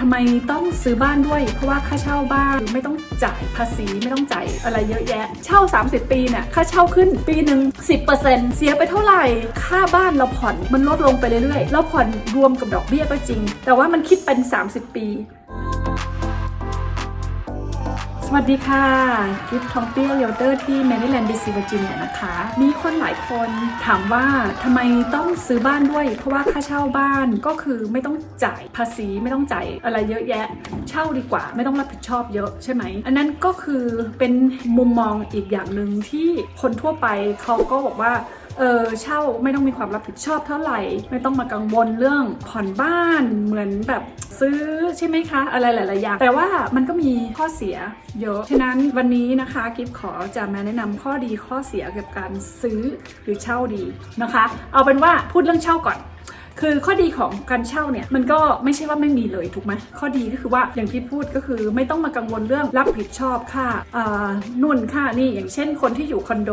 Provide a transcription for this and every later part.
ทำไมต้องซื้อบ้านด้วย เพราะว่าค่าเช่าบ้านไม่ต้องจ่ายภาษีไม่ต้องจ่ายอะไรเยอะแยะ เช่า 30 ปีเนี่ยค่าเช่าขึ้นปีหนึ่ง10%เสียไปเท่าไหร่ ค่าบ้านเราผ่อนมันลดลงไปเรื่อยๆเราผ่อนรวมกับดอกเบี้ยก็จริง แต่ว่ามันคิดเป็น 30 ปี วัสดีค่ะกิฟทองเปี้ยเรียลเตอร์ที่แมริแลนด์ดีซีเวอร์จิเนียนะคะ มีคนหลายคนถามว่าทำไมต้องซื้อบ้านด้วย เพราะว่าค่าเช่าบ้านก็คือไม่ต้องจ่ายภาษีไม่ต้องจ่ายอะไรเยอะแยะ เช่าดีกว่า ไม่ต้องรับผิดชอบเยอะใช่ไหม อันนั้นก็คือเป็นมุมมองอีกอย่างหนึ่งที่คนทั่วไปเขาก็บอกว่าเออเช่าไม่ต้องมีความรับผิดชอบเท่าไหร่ ไม่ต้องมากังวลเรื่องผ่อนบ้านเหมือนแบบ ซื้อใช่ไหมคะ อะไรหลาย ๆ อย่าง แต่ว่ามันก็มีข้อเสียเยอะ ฉะนั้นวันนี้นะคะกิฟขอจะมาแนะนำข้อดีข้อเสียเกี่ยวกับการซื้อหรือเช่าดีนะคะ เอาเป็นว่าพูดเรื่องเช่าก่อน คือข้อดีของการเช่าเนี่ยมันก็ไม่ใช่ว่าไม่มีเลยถูกไหมข้อดีก็คือว่าอย่างที่พูดก็คือไม่ต้องมากังวลเรื่องรับผิดชอบค่าอ่านุ่นค่านี่อย่างเช่นคนที่อยู่คอนโด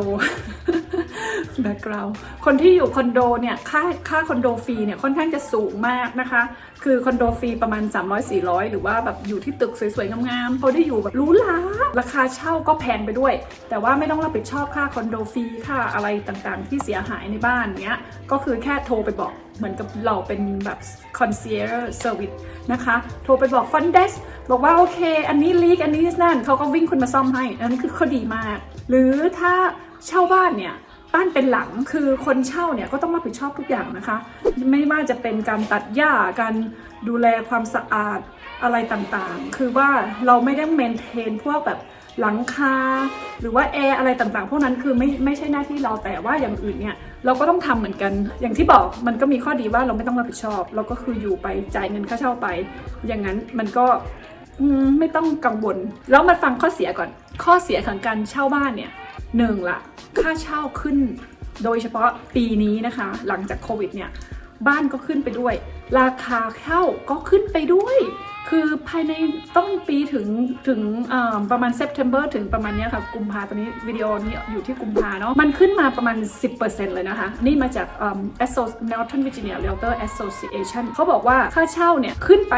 แบ็กกราวคนที่อยู่คอนโดเนี่ยค่าค่าคอนโดฟรีเนี่ยค่อนข้างจะสูงมากนะคะ คือคอนโดฟรีประมาณ 300-400 หรือว่าแบบอยู่ที่ตึกสวยๆงามๆเขาได้อยู่แบบหรูหราราคาเช่าก็แพงไปด้วย แต่ว่าไม่ต้องรับผิดชอบค่าคอนโดฟรีค่าอะไรต่างๆ ที่เสียหายในบ้านเนี้ยก็คือแค่โทรไปบอกเหมือนกับเราเป็นแบบ concierge service นะคะ โทรไปบอก front desk บอกว่าโอเค อันนี้ลีกอันนี้นั่นเขาก็วิ่งคุณมาซ่อมให้อันนั้นคือข้อดีมาก หรือถ้าเช่าบ้านเนี่ยบ้านเป็นหลังคือคนเช่าเนี่ยก็ต้องรับผิดชอบทุกอย่างนะคะ ไม่ว่าจะเป็นการตัดหญ้าการดูแลความสะอาดอะไรต่างๆ คือว่าเราไม่ได้เมนเทนพวกแบบ หลังคาหรือว่าแอร์อะไรต่างๆ พวกนั้นคือไม่ไม่ใช่หน้าที่เราแต่ว่าอย่างอื่นเนี่ยเราก็ต้องทำเหมือนกัน อย่างที่บอกมันก็มีข้อดีว่าเราไม่ต้องรับผิดชอบ เราก็คืออยู่ไปจ่ายเงินค่าเช่าไป อย่างนั้นมันก็ไม่ต้องกังวลแล้วมาฟังข้อเสียก่อน ข้อเสียของการเช่าบ้านเนี่ยหนึ่งละค่าเช่าขึ้น โดยเฉพาะปีนี้นะคะ หลังจากโควิดเนี่ยบ้านก็ขึ้นไปด้วย ราคาเช่าก็ขึ้นไปด้วย คือภายในต้นปีถึงถึงประมาณเซ p เ e ม b e r ถึงประมาณนี้ค่ะกุมภาตอนนี้วิดีโอนี้อยู่ที่กุมภาเนาะมันขึ้นมาประมาณ 10%เลยนะคะ นี่มาจากอ่า Asso- Northern Virginia Realtor Association เขาบอกว่าค่าเช่าเนี่ยขึ้นไป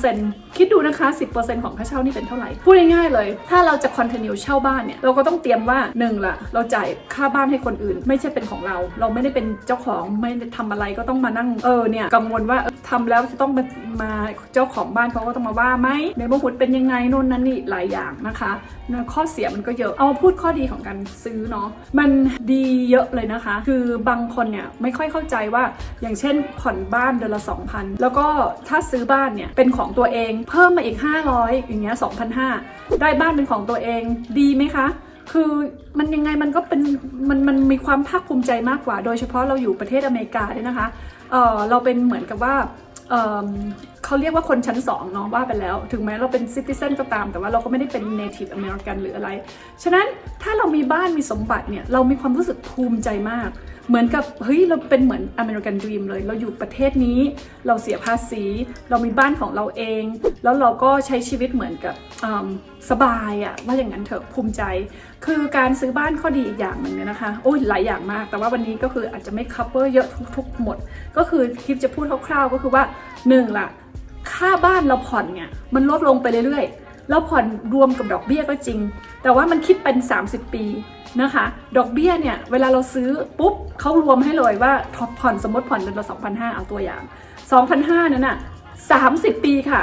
10%คิดดูนะคะ 10%ของค่าเช่านี่เป็นเท่าไหร่ พูดง่ายๆเลย ถ้าเราจะ continue เช่าบ้านเนี่ยเราก็ต้องเตรียมว่าหนึ่งละเราจ่ายค่าบ้านให้คนอื่น ไม่ใช่เป็นของเรา เราไม่ได้เป็นเจ้าของไม่ทำอะไรก็ต้องมานั่งเออเนี่ยกังวลว่าทำแล้วจะต้องมามาเจ้าของบ้านเขาก็ต้องมาว่าไหมในบหุดเป็นยังไงโน่นนั่นนี่หลายอย่างนะคะนะข้อเสียมันก็เยอะเอามาพูดข้อดีของการซื้อเนาะมันดีเยอะเลยนะคะ คือบางคนเนี่ยไม่ค่อยเข้าใจว่าอย่างเช่นผ่อนบ้านเดือนละ 2,000 แล้วก็ถ้าซื้อบ้านเนี่ยเป็นของตัวเองเพิ่มมาอีก 500 อย่างเงี้ย2,500 ได้บ้านเป็นของตัวเองดีไหมคะคือมันยังไงมันก็เป็นมันมันมีความภาคภูมิใจมากกว่า โดยเฉพาะเราอยู่ประเทศอเมริกาเนี่ยนะคะ เออเราเป็นเหมือนกับว่าเออเขาเรียกว่าคนชั้นสองเนาะว่าไปแล้ว ถึงแม้เราเป็นซิติเซนก็ตาม แต่ว่าเราก็ไม่ได้เป็น native American หรืออะไร ฉะนั้นถ้าเรามีบ้านมีสมบัติเนี่ยเรามีความรู้สึกภูมิใจมาก เหมือนกับเฮ้ยเราเป็นเหมือน American Dream เลย เราอยู่ประเทศนี้ เราเสียภาษี เรามีบ้านของเราเอง แล้วเราก็ใช้ชีวิตเหมือนกับสบายอะว่าอย่างนั้นเถอะภูมิใจ คือการซื้อบ้านข้อดีอีกอย่างหนึ่งเนี่ยนะคะ โอ้ยหลายอย่างมาก แต่ว่าวันนี้ก็คืออาจจะไม่ cover เยอะทุกๆหมด ก็คือคลิปจะพูดคร่าวๆ ก็คือว่าหนึ่งละค่าบ้านเราผ่อนเนี่ยมันลดลงไปเรื่อยๆแล้วผ่อนรวมกับดอกเบี้ยก็จริง แต่ว่ามันคิดเป็น 30 ปี นะคะ ดอกเบี้ยเนี่ย เวลาเราซื้อปุ๊บเขารวมให้เลยว่าผ่อนสมมติผ่อนเดือนละ2,500 เอาตัวอย่าง 2,500 นั้นน่ะ 30 ปีค่ะ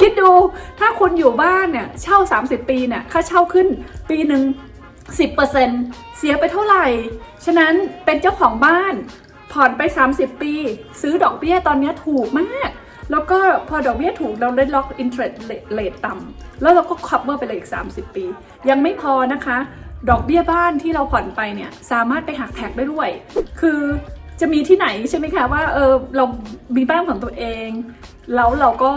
คิดดูถ้าคุณอยู่บ้านเนี่ย เช่า 30 ปีเนี่ย ค่าเช่าขึ้นปีหนึ่ง10%เสียไปเท่าไหร่ ฉะนั้นเป็นเจ้าของบ้านผ่อนไป 30 ปี ซื้อดอกเบี้ยตอนนี้ถูกมาก แล้วก็พอดอกเบี้ยถูกเราได้ล็อก interest rate ต่ำแล้วเราก็ cover ไปเลยอีก 30 ปี ยังไม่พอนะคะ ดอกเบี้ยบ้านที่เราผ่อนไปเนี่ยสามารถไปหักแท็กได้ด้วย คือจะมีที่ไหนใช่ไหมคะว่าเออเรามีบ้านของตัวเอง แล้วเราก็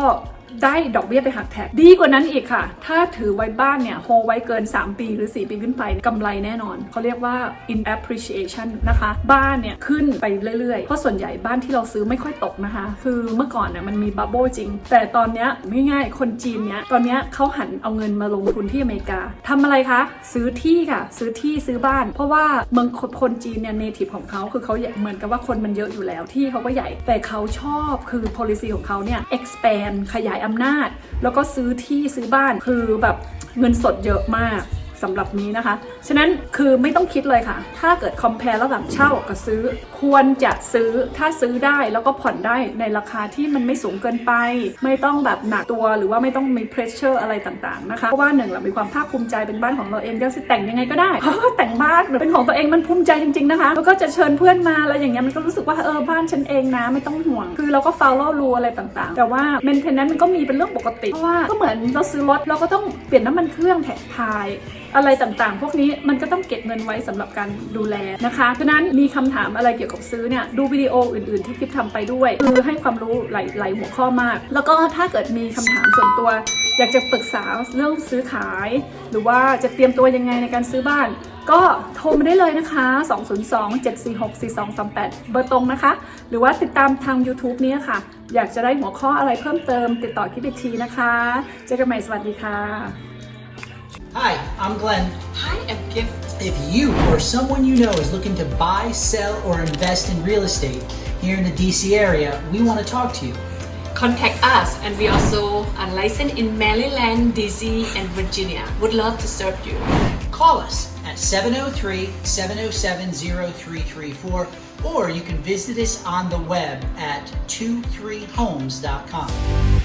ได้ดอกเบี้ยไปหักแท็กดีกว่านั้นอีกค่ะ ถ้าถือไว้บ้านเนี่ยโฮไว้เกิน 3 ปีหรือ 4 ปีขึ้นไปกำไรแน่นอน เขาเรียกว่า in appreciation นะคะ บ้านเนี่ยขึ้นไปเรื่อยๆ เพราะส่วนใหญ่บ้านที่เราซื้อไม่ค่อยตกนะคะ คือเมื่อก่อนเนี่ยมันมีบับเบิลจริง แต่ตอนเนี้ยง่ายๆ คนจีนเนี่ยตอนเนี้ยเขาหันเอาเงินมาลงทุนที่อเมริกาทำอะไรคะ ซื้อที่ค่ะ ซื้อที่ซื้อบ้าน เพราะว่าเมืองคนคนจีนเนี่ยเนทีฟของเขาคือเขาเหมือนกับว่าคนมันเยอะอยู่แล้วที่เขาก็ใหญ่ แต่เขาชอบคือ policy ของเขาเนี่ย expand ขยายอำนาจ แล้วก็ซื้อที่ซื้อบ้านคือแบบเงินสดเยอะมาก สำหรับนี้นะคะ ฉะนั้นคือไม่ต้องคิดเลยค่ะ ถ้าเกิด compare ระหว่างเช่ากับซื้อ ควรจะซื้อถ้าซื้อได้แล้วก็ผ่อนได้ในราคาที่มันไม่สูงเกินไป ไม่ต้องแบบหนักตัวหรือว่าไม่ต้องมี pressure อะไรต่างๆนะคะเพราะว่าหนึ่งเรามีความภาคภูมิใจเป็นบ้านของเราเองจะแต่งยังไงก็ได้เพราะว่าแต่งบ้านเป็นของตัวเองมันภูมิใจจริงๆนะคะแล้วก็จะเชิญเพื่อนมาอะไรอย่างเงี้ยมันก็รู้สึกว่าเออบ้านฉันเองนะไม่ต้องห่วง คือเราก็ follow rule อะไรต่างๆ แต่ว่า maintenance มันก็มีเป็นเรื่องปกติเพราะว่าก็เหมือนเราซื้อรถเราก็ต้องเปลี่ยนน้ำมันเครื่องแถมพายอะไรต่างๆ พวกนี้มันก็ต้องเก็บเงินไว้สำหรับการดูแลนะคะฉะนั้นมีคำถามอะไรเกี่ยวกับซื้อเนี่ยดูวิดีโออื่นๆที่คลิปทำไปด้วยคือให้ความรู้หลายหลายหัวข้อมาก แล้วก็ถ้าเกิดมีคำถามส่วนตัว อยากจะปรึกษาเรื่องซื้อขาย หรือว่าจะเตรียมตัวยังไงในการซื้อบ้าน ก็โทรมาได้เลยนะคะ 202-746-4238 เบอร์ตรงนะคะ หรือว่าติดตามทาง YouTube นี้ค่ะ อยากจะได้หัวข้ออะไรเพิ่มเติม ติดต่อคิปอีกทีนะคะ เจอกันใหม่สวัสดีค่ะ Hi, I'm Glenn. Hi, I'm Gift. If you or someone you know is looking to buy, sell, or invest in real estate here in the DC area, we want to talk to you. Contact us, and we also are licensed in Maryland, DC, and Virginia. Would love to serve you. Call us at 703 707 0334 or you can visit us on the web at 23homes.com.